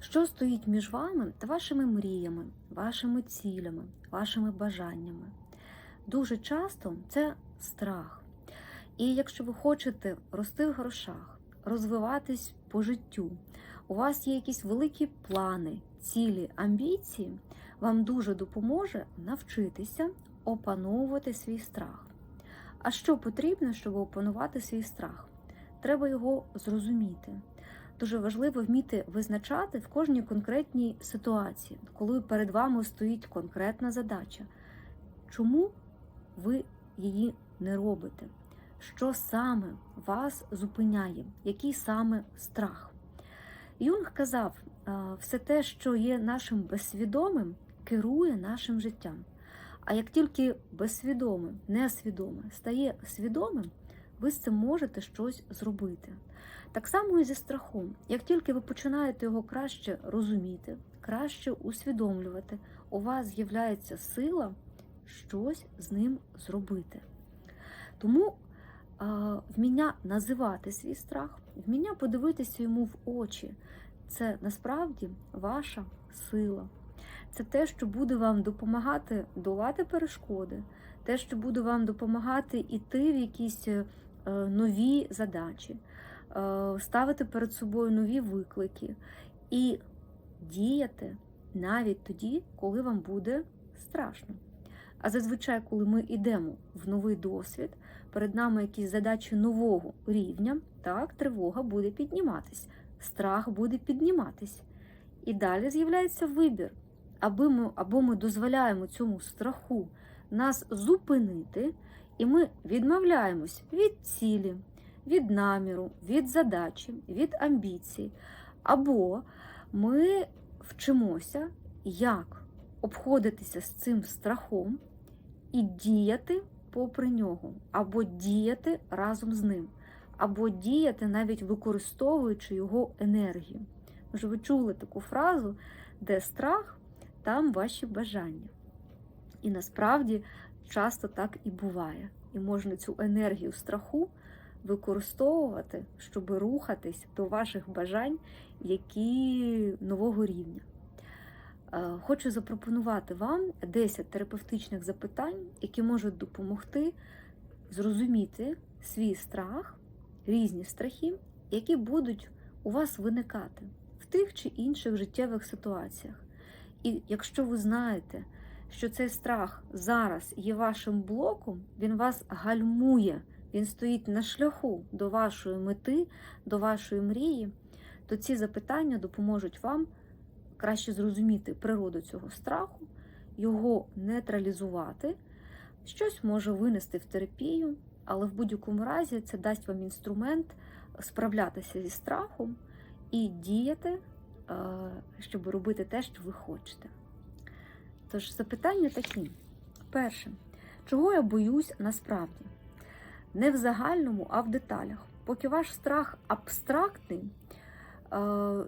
Що стоїть між вами та вашими мріями, вашими цілями, вашими бажаннями? Дуже часто це страх. І якщо ви хочете рости в грошах, розвиватись по життю, у вас є якісь великі плани, цілі, амбіції, вам дуже допоможе навчитися опановувати свій страх. А що потрібно, щоб опанувати свій страх? Треба його зрозуміти. Дуже важливо вміти визначати в кожній конкретній ситуації, коли перед вами стоїть конкретна задача, чому ви її не робите, що саме вас зупиняє, який саме страх. Юнг казав, все те, що є нашим безсвідомим, керує нашим життям. А як тільки безсвідоме, несвідоме стає свідомим, ви з цим можете щось зробити. Так само і зі страхом. Як тільки ви починаєте його краще розуміти, краще усвідомлювати, у вас з'являється сила щось з ним зробити. Тому вміння називати свій страх, вміння подивитися йому в очі це насправді ваша сила. Це те, що буде вам допомагати долати перешкоди, те, що буде вам допомагати йти в якісь е, нові задачі, ставити перед собою нові виклики і діяти навіть тоді, коли вам буде страшно. А зазвичай, коли ми йдемо в новий досвід, перед нами якісь задачі нового рівня, так, тривога буде підніматись, страх буде підніматись. І далі з'являється вибір, аби ми, або ми дозволяємо цьому страху нас зупинити, і ми відмовляємось від цілі, від наміру, від задачі, від амбіцій, або ми вчимося, як обходитися з цим страхом і діяти попри нього, або діяти разом з ним, або діяти навіть використовуючи його енергію. Може, ви чули таку фразу, де страх, там ваші бажання. І насправді часто так і буває. І можна цю енергію страху використовувати, щоб рухатись до ваших бажань, які нового рівня. Хочу запропонувати вам 10 терапевтичних запитань, які можуть допомогти зрозуміти свій страх, різні страхи, які будуть у вас виникати в тих чи інших життєвих ситуаціях. І якщо ви знаєте, що цей страх зараз є вашим блоком, він вас гальмує, він стоїть на шляху до вашої мети, до вашої мрії, то ці запитання допоможуть вам краще зрозуміти природу цього страху, його нейтралізувати, щось може винести в терапію, але в будь-якому разі це дасть вам інструмент справлятися зі страхом і діяти, щоб робити те, що ви хочете. Тож, запитання такі: перше, чого я боюсь насправді? Не в загальному, а в деталях. Поки ваш страх абстрактний,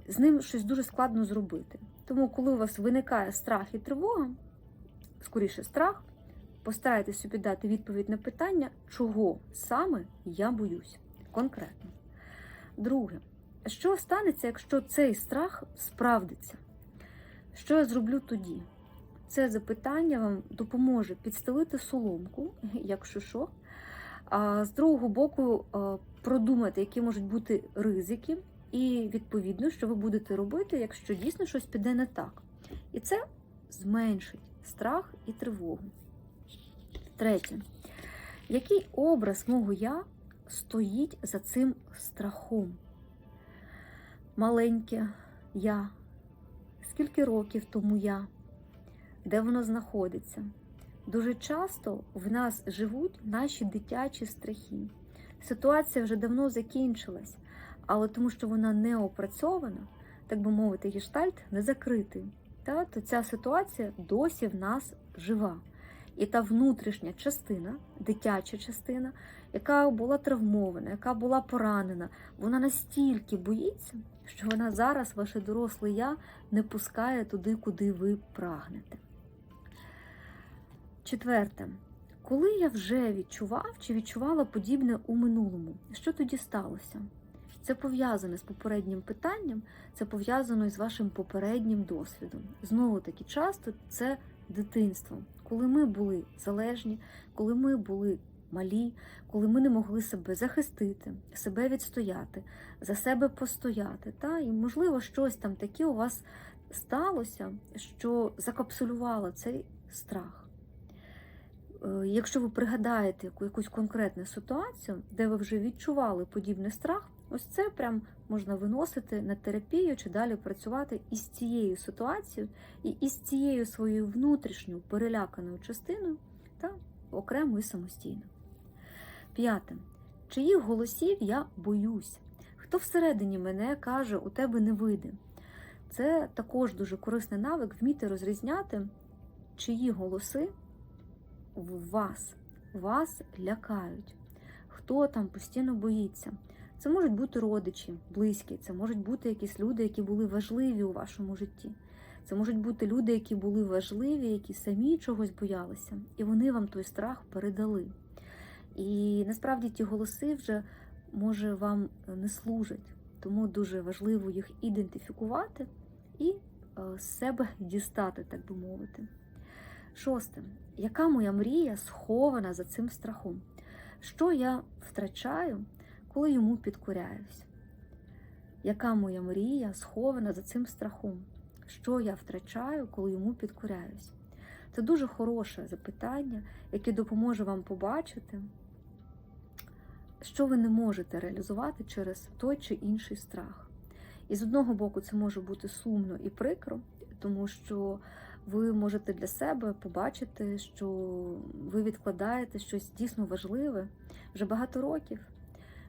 з ним щось дуже складно зробити. Тому, коли у вас виникає страх і тривога, скоріше страх, постарайтесь собі дати відповідь на питання, чого саме я боюсь конкретно. Друге, що станеться, якщо цей страх справдиться? Що я зроблю тоді? Це запитання вам допоможе підстелити соломку, якщо що. А з другого боку, продумати, які можуть бути ризики, і відповідно, що ви будете робити, якщо дійсно щось піде не так. І це зменшить страх і тривогу. Третє. Який образ мого я стоїть за цим страхом? Маленьке я. Скільки років тому я? Де воно знаходиться? Дуже часто в нас живуть наші дитячі страхи. Ситуація вже давно закінчилась, але тому, що вона не опрацьована, так би мовити, гештальт не закритий, та, то ця ситуація досі в нас жива. І та внутрішня частина, дитяча частина, яка була травмована, яка була поранена, вона настільки боїться, що вона зараз, ваше доросле я, не пускає туди, куди ви прагнете. Четверте, коли я вже відчував чи відчувала подібне у минулому, що тоді сталося? Це пов'язане з попереднім питанням, це пов'язано із вашим попереднім досвідом. Знову таки, часто це дитинство, коли ми були залежні, коли ми були малі, коли ми не могли себе захистити, себе відстояти, за себе постояти. Та? І, можливо, щось там таке у вас сталося, що закапсулювало цей страх. Е, Якщо ви пригадаєте якусь конкретну ситуацію, де ви вже відчували подібний страх, ось це прям можна виносити на терапію чи далі працювати із цією ситуацією і із цією своєю внутрішньою переляканою частиною та окремо і самостійно. П'яте. Чиїх голосів я боюсь? Хто всередині мене каже, у тебе не вийде? Це також дуже корисний навик вміти розрізняти, чиї голоси вас, вас лякають. Хто там постійно боїться? Це можуть бути родичі, близькі, це можуть бути якісь люди, які були важливі у вашому житті. Це можуть бути люди, які були важливі, які самі чогось боялися, і вони вам той страх передали. І насправді ті голоси вже може вам не служать, тому дуже важливо їх ідентифікувати і е, з себе дістати, так би мовити. Шосте. Яка моя мрія схована за цим страхом? Що я втрачаю, коли йому підкоряюсь? Яка моя мрія схована за цим страхом? Що я втрачаю, коли йому підкоряюсь? Це дуже хороше запитання, яке допоможе вам побачити, що ви не можете реалізувати через той чи інший страх. І з одного боку, це може бути сумно і прикро, тому що ви можете для себе побачити, що ви відкладаєте щось дійсно важливе вже багато років.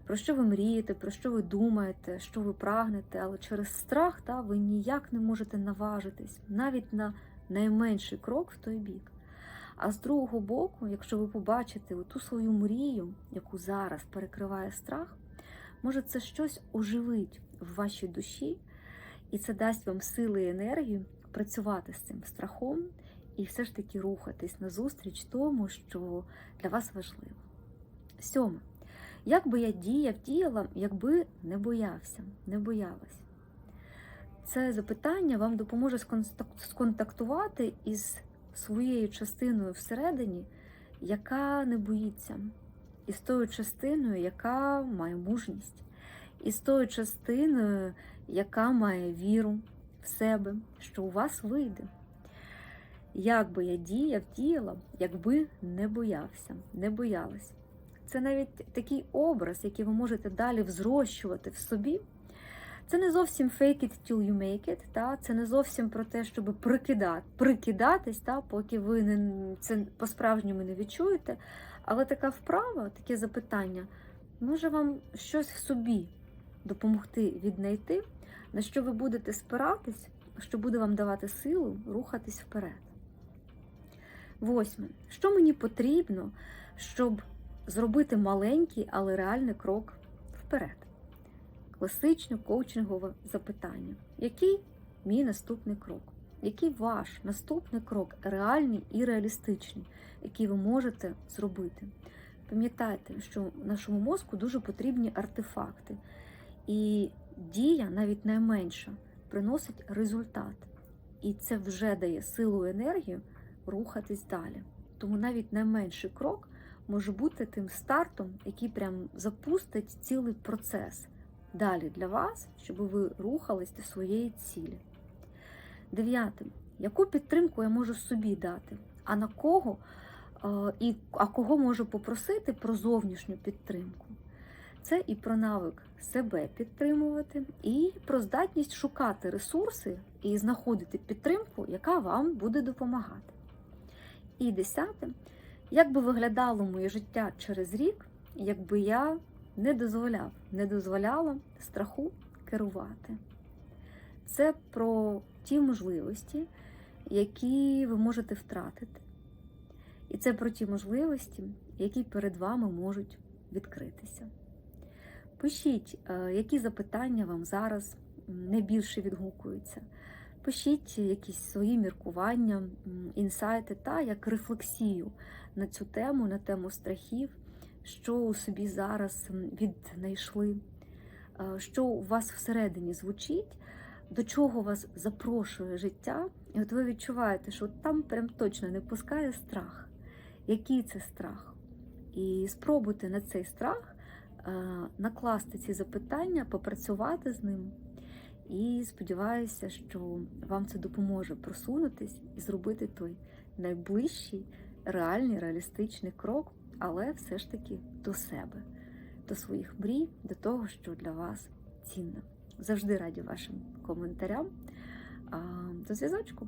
Про що ви мрієте, про що ви думаєте, що ви прагнете, але через страх та, ви ніяк не можете наважитись навіть на найменший крок в той бік. А з другого боку, якщо ви побачите ту свою мрію, яку зараз перекриває страх, може це щось оживить в вашій душі, і це дасть вам сили і енергію працювати з цим страхом і все ж таки рухатись назустріч тому, що для вас важливо. Сьоме. Як би я діяв, діяла, якби не боявся, не боялась? Це запитання вам допоможе сконтактувати із своєю частиною всередині, яка не боїться, і з тою частиною, яка має мужність, і з тою частиною, яка має віру в себе, що у вас вийде. Як би я діяв, діяла, якби не боявся, не боялась. Це навіть такий образ, який ви можете далі взрощувати в собі. Це не зовсім fake it till you make it, та? це не зовсім про те, щоб прикидати, прикидатись, та? поки ви не, це по-справжньому не відчуєте. Але така вправа, таке запитання, може вам щось в собі допомогти віднайти, на що ви будете спиратись, що буде вам давати силу рухатись вперед. Восьме. Що мені потрібно, щоб зробити маленький, але реальний крок вперед? Класичне коучингове запитання. Який мій наступний крок? Який ваш наступний крок реальний і реалістичний, який ви можете зробити? Пам'ятайте, що нашому мозку дуже потрібні артефакти, і дія, навіть найменша, приносить результат. І це вже дає силу і енергію рухатись далі. Тому навіть найменший крок може бути тим стартом, який прям запустить цілий процес далі для вас, щоб ви рухались до своєї цілі. Дев'яте. Яку підтримку я можу собі дати? А на кого і а кого можу попросити про зовнішню підтримку? Це і про навик себе підтримувати, і про здатність шукати ресурси і знаходити підтримку, яка вам буде допомагати. І десяте, як би виглядало моє життя через рік, якби я не дозволяв, не дозволяла страху керувати. Це про ті можливості, які ви можете втратити. І це про ті можливості, які перед вами можуть відкритися. Пишіть, які запитання вам зараз найбільше відгукуються. Пишіть якісь свої міркування, інсайти та як рефлексію на цю тему, на тему страхів, що у собі зараз віднайшли, е, що у вас всередині звучить, до чого вас запрошує життя, і от ви відчуваєте, що там прям точно не пускає страх. Який це страх? І спробуйте на цей страх е, накласти ці запитання, попрацювати з ним. І сподіваюся, що вам це допоможе просунутись і зробити той найближчий, реальний, реалістичний крок, але все ж таки до себе, до своїх мрій, до того, що для вас цінно. Завжди раді вашим коментарям. До зв'язочку!